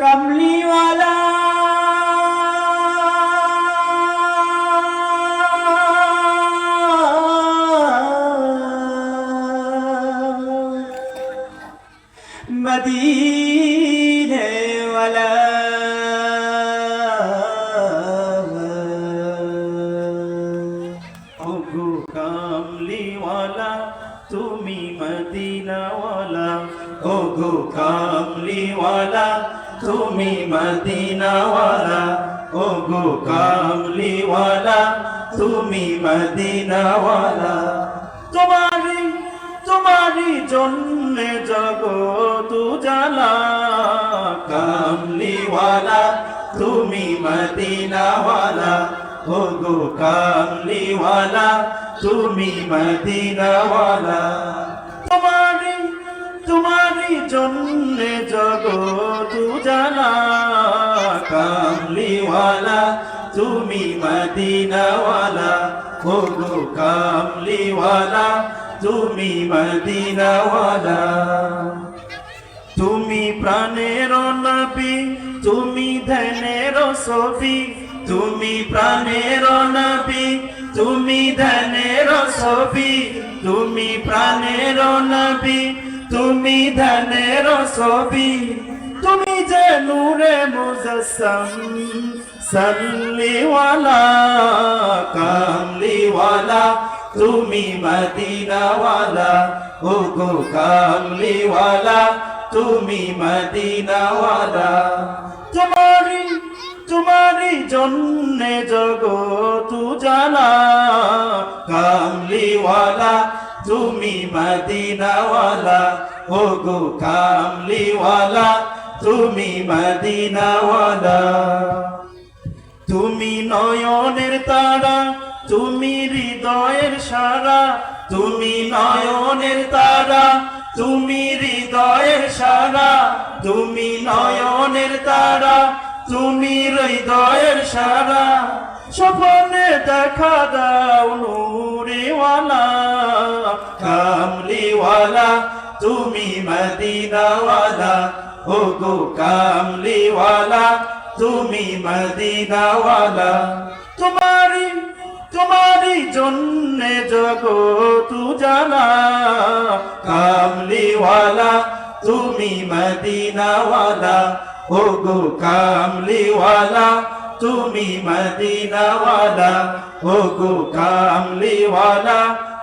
কামলিওয়ালা। মদিনে ওয়ালা ওগো কামলিওয়ালা তুমি মদিনাওয়ালা। ওগো কামলিওয়ালা তুমি মদিনাওয়ালা, ওগো কামলিওয়ালা তুমি মদিনাওয়ালা। তোমারি তোমারি জন্য জগত জালা কামলিওয়ালা তুমি মদিনাওয়ালা, ওগো কামলিওয়ালা তুমি মদিনাওয়ালা। তোমারি জন্য জগত জালা কামলিওয়ালা, তুমি মদিনাওয়ালা ওগো কামলিওয়ালা, তুমি মদিনাওয়ালা। তুমি প্রাণের নবী, তুমি ধ্যানের সফি তুমি প্রাণের নবী, তুমি ধ্যানের সফি তুমি প্রাণের নবী। তুমি ধ্যানের সফি তুমি যে নূরে মুজসম সল্লিওয়ালা কামলিওয়ালা, তুমি মদিনাওয়ালা ও গো কামলিওয়ালা, তুমি মদিনাওয়ালা। তোমারি তোমারি জন্যে জগত জানা কামলিওয়ালা তুমি মদিনাওয়ালা ও গো কামলিওয়ালা, তুমি মদিনাওয়ালা। তুমি নয়নের তারা, তুমি হৃদয়ের সারা, তুমি নয়নের তারা, তুমি হৃদয়ের সারা, তুমি নয়নের তারা, তুমি হৃদয়ের সারা। স্বপ্নে দেখা দাও নূরেওয়ালা। কামলিওয়ালা, তুমি মদিনাওয়ালা। ও গো কামলিওয়ালা, তুমি মদিনাওয়ালা। তোমারি তোমারি জন্যে জগত জানা কামলিওয়ালা, তুমি মদিনাওয়ালা। ও গো কামলিওয়ালা, তুমি মদিনাওয়ালা। ও গো কামলিওয়ালা